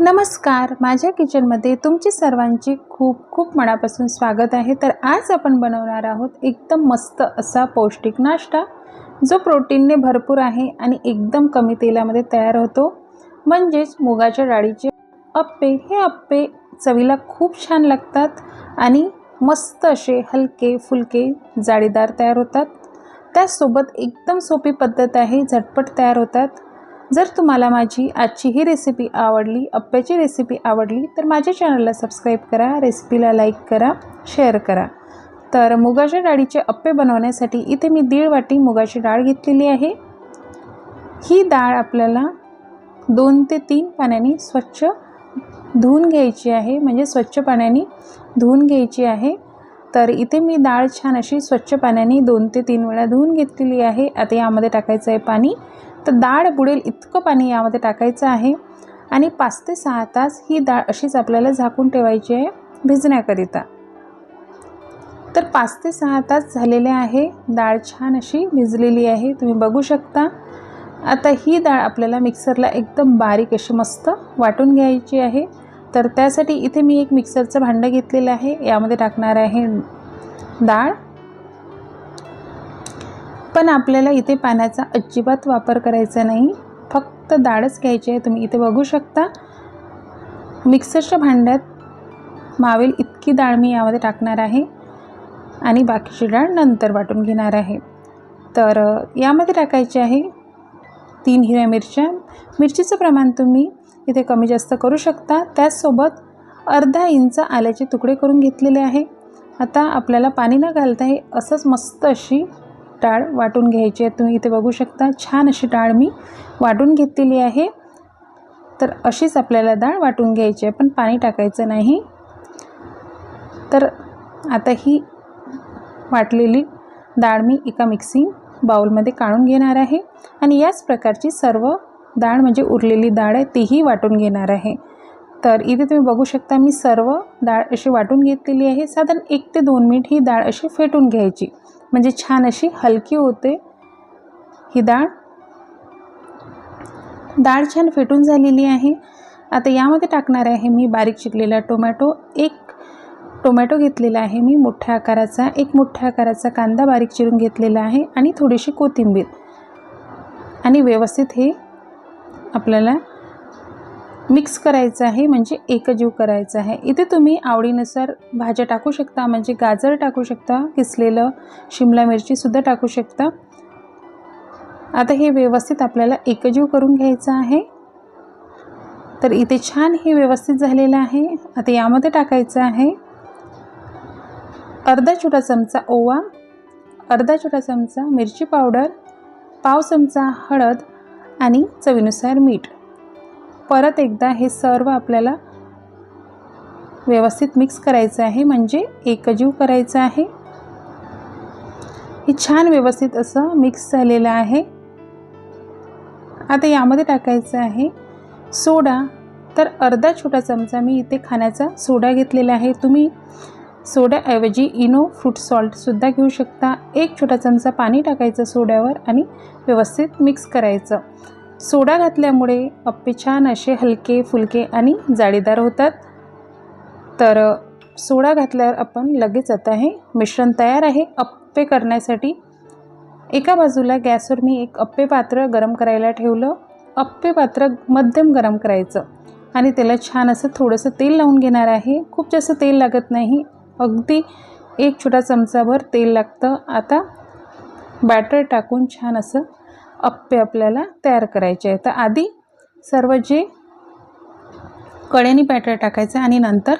नमस्कार. माझ्या किचनमध्ये तुमची सर्वांची खूप खूप मनापासून स्वागत आहे. तर आज आपण बनवणार आहोत एकदम मस्त असा पौष्टिक नाश्ता जो प्रोटीनने भरपूर आहे आणि एकदम कमी तेलामध्ये तयार होतो. म्हणजेच मुगाच्या डाळीचे अप्पे. हे अप्पे चवीला खूप छान लागतात आणि मस्त असे हलके फुलके जाळीदार तयार होतात. त्याचसोबत एकदम सोपी पद्धत आहे झटपट तयार होतात. जर तुम्हाला माझी आजची ही रेसिपी आवडली अप्प्याची रेसिपी आवडली तर माझ्या चॅनलला सबस्क्राईब करा रेसिपीला लाईक करा शेअर करा. तर मुगाच्या डाळीचे अप्पे बनवण्यासाठी इथे मी दीड वाटी मुगाची डाळ घेतलेली आहे. ही डाळ आपल्याला दोन ते तीन पाण्याने स्वच्छ धुवून घ्यायची आहे म्हणजे स्वच्छ पाण्याने धुवून घ्यायची आहे. तर इथे मी डाळ छान अशी स्वच्छ पाण्याने दोन ते तीन वेळा धुवून घेतलेली आहे. आता यामध्ये टाकायचं आहे पाणी. तर डाळ बुडेल इतकं पाणी यामध्ये टाकायचं आहे. आणि पाच ते सहा तास ही डाळ अशीच आपल्याला झाकून ठेवायची आहे भिजण्याकरिता. तर पाच ते सहा तास झालेले आहे. डाळ छान अशी भिजलेली आहे. तुम्ही बघू शकता. आता ही डाळ आपल्याला मिक्सरला एकदम बारीक अशी मस्त वाटून घ्यायची आहे. तर त्यासाठी इथे मी एक मिक्सरचं भांडं घेतलेलं आहे. यामध्ये टाकणार आहे डाळ. पण आपल्याला इथे पाण्याचा अजिबात वापर करायचा नाही. फक्त डाळच घ्यायची आहे. तुम्ही इथे बघू शकता. मिक्सरच्या भांड्यात मावेल इतकी डाळ मी यामध्ये टाकणार आहे. आणि बाकीची डाळ नंतर वाटून घेणार आहे. तर यामध्ये टाकायची आहे तीन हिरव्या मिरच्या. मिरचीचं प्रमाण तुम्ही इथे कमी जास्त करू शकता. त्याचसोबत अर्धा इंच आल्याचे तुकडे करून घेतलेले आहे. आता आपल्याला पाणी न घालता हे असंच मस्त अशी डाळ वाटून घ्यायची आहे. तुम्ही इथे बघू शकता छान अशी डाळ मी वाटून घेतलेली आहे. तर अशीच आपल्याला डाळ वाटून घ्यायची आहे. पण पाणी टाकायचं नाही. तर आता ही वाटलेली डाळ मी एका मिक्सिंग बाउलमध्ये काढून घेणार आहे. आणि याच प्रकारची सर्व डाळ म्हणजे उरलेली डाळ आहे तीही वाटून घेणार आहे. तर इथे तुम्ही बघू शकता मी सर्व डाळ अशी वाटून घेतलेली आहे. साधारण एक ते दोन मिनिट ही डाळ अशी फेटून घ्यायची. म्हणजे छान अशी हलकी होते ही डाळ डाळ छान फेटून झालेली आहे. आता यामध्ये टाकणार आहे मी बारीक चिरलेला टोमॅटो. एक टोमॅटो घेतलेला आहे मी मोठ्या आकाराचा. एक मोठ्या आकाराचा कांदा बारीक चिरून घेतलेला आहे आणि थोडीशी कोथिंबीर. आणि व्यवस्थित हे आपल्याला मिक्स करायचं आहे म्हणजे एकजीव करायचं आहे. इथे तुम्ही आवडीनुसार भाज्या टाकू शकता म्हणजे गाजर टाकू शकता किसलेलं शिमला मिरचीसुद्धा टाकू शकता. आता हे व्यवस्थित आपल्याला एकजीव करून घ्यायचं आहे. तर इथे छान हे व्यवस्थित झालेलं आहे. आता यामध्ये टाकायचं आहे अर्धा छोटा चमचा ओवा अर्धा छोटा चमचा मिरची पावडर पाव चमचा हळद आणि चवीनुसार मीठ. परत एकदा हे सर्व आपल्याला व्यवस्थित मिक्स करायचं आहे म्हणजे एकजीव करायचं आहे. हे छान व्यवस्थित असं मिक्स झालेलं आहे. आता यामध्ये टाकायचं आहे सोडा. तर अर्धा छोटा चमचा मी इथे खाण्याचा सोडा घेतलेला आहे. तुम्ही सोड्याऐवजी इनो फ्रूट सॉल्टसुद्धा घेऊ शकता. एक छोटा चमचा पाणी टाकायचं सोड्यावर आणि व्यवस्थित मिक्स करायचं. सोडा घातल्यामुळे अप्पे छान असे हलके फुलके आणि जाळीदार होतात. तर सोडा घातल्यावर आपण लगेच आता हे मिश्रण तयार आहे. अप्पे करण्यासाठी एका बाजूला गॅसवर मी एक अप्पे पात्र गरम करायला ठेवलं. अप्पे पात्र मध्यम गरम करायचं. आणि त्याला छान असं थोडंसं तेल लावून घेणार आहे. खूप जास्त तेल लागत नाही. अगदी एक छोटा चमचाभर तेल लागतं. आता बॅटर टाकून छान असं अप्पे आपल्याला तयार करायचे आहे तर आधी सर्व जे कडेनी बॅटर टाकायचं आणि नंतर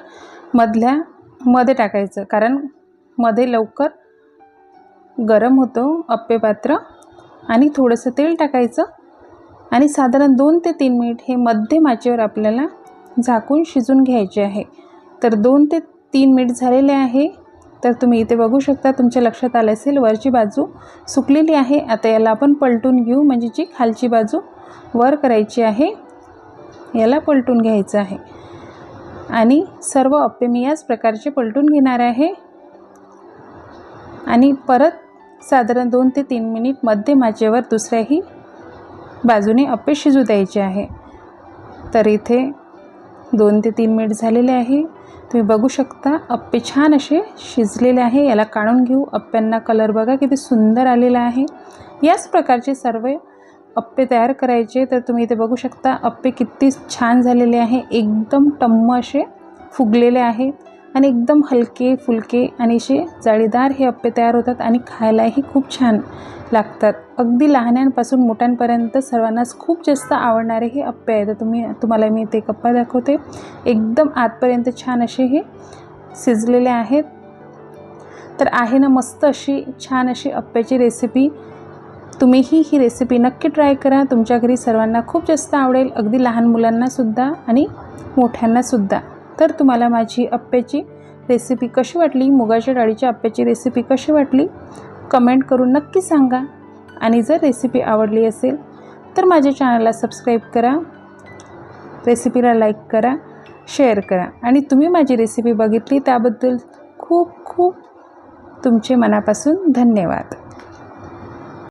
मधल्या मध्ये टाकायचं. कारण मध्ये लवकर गरम होतो अप्पे पात्र आणि थोडंसं तेल टाकायचं आणि साधारण दोन ते तीन मिनिट हे मध्यम आचेवर आपल्याला झाकून शिजून घ्यायचे आहे. तर दोन ते तीन मिनिट झालेले आहे. तर तुम्ही इथे बघू शकता तुमच्या लक्षात आलं असेल वरची बाजू सुकलेली आहे. आता याला आपण पलटून घेऊ म्हणजे जी खालची बाजू वर करायची आहे याला पलटून घ्यायचं आहे. आणि सर्व अप्पे मी याच प्रकारचे पलटून घेणार आहे. आणि परत साधारण दोन ते तीन मिनिटमध्ये माझ्यावर दुसऱ्याही बाजूने अप्पे शिजू द्यायचे आहे. तर इथे दोन ते तीन मिनिट झालेले आहे. तुम्ही बघू शकता अप्पे छान असे शिजलेले आहे. याला काढून घेऊ. अप्प्यांना कलर बघा किती सुंदर आलेला आहे. याच प्रकारचे सर्व अप्पे तयार करायचे. तर तुम्ही इथे बघू शकता अप्पे किती छान झालेले आहे. एकदम टम्म असे फुगलेले आहेत आणि एकदम हलके फुलके आणि असे जाळीदार हे अप्पे तयार होतात आणि खायलाही खूप छान लागतात. अगदी लहान्यांपासून मोठ्यांपर्यंत सर्वांनाच खूप जास्त आवडणारे हे अप्पे आहे तर तुम्ही तुम्हाला मी ते कप्पा दाखवते. एकदम आतपर्यंत छान असे हे शिजलेले आहेत. तर आहे ना मस्त अशी छान अशी अप्प्याची रेसिपी तुम्हीही ही रेसिपी नक्की ट्राय करा. तुमच्या घरी सर्वांना खूप जास्त आवडेल. अगदी लहान मुलांनासुद्धा आणि मोठ्यांनासुद्धा तर तुम्हाला माझी अप्प्याची रेसिपी कशी वाटली? मुगाच्या डाळीच्या अप्प्याची रेसिपी कशी वाटली? कमेंट करून नक्की सांगा. आणि जर रेसिपी आवडली असेल तर माझ्या चॅनलला सबस्क्राईब करा. रेसिपीला लाईक करा शेअर करा. आणि तुम्ही माझी रेसिपी बघितली त्याबद्दल खूप खूप तुमचे मनापासून धन्यवाद.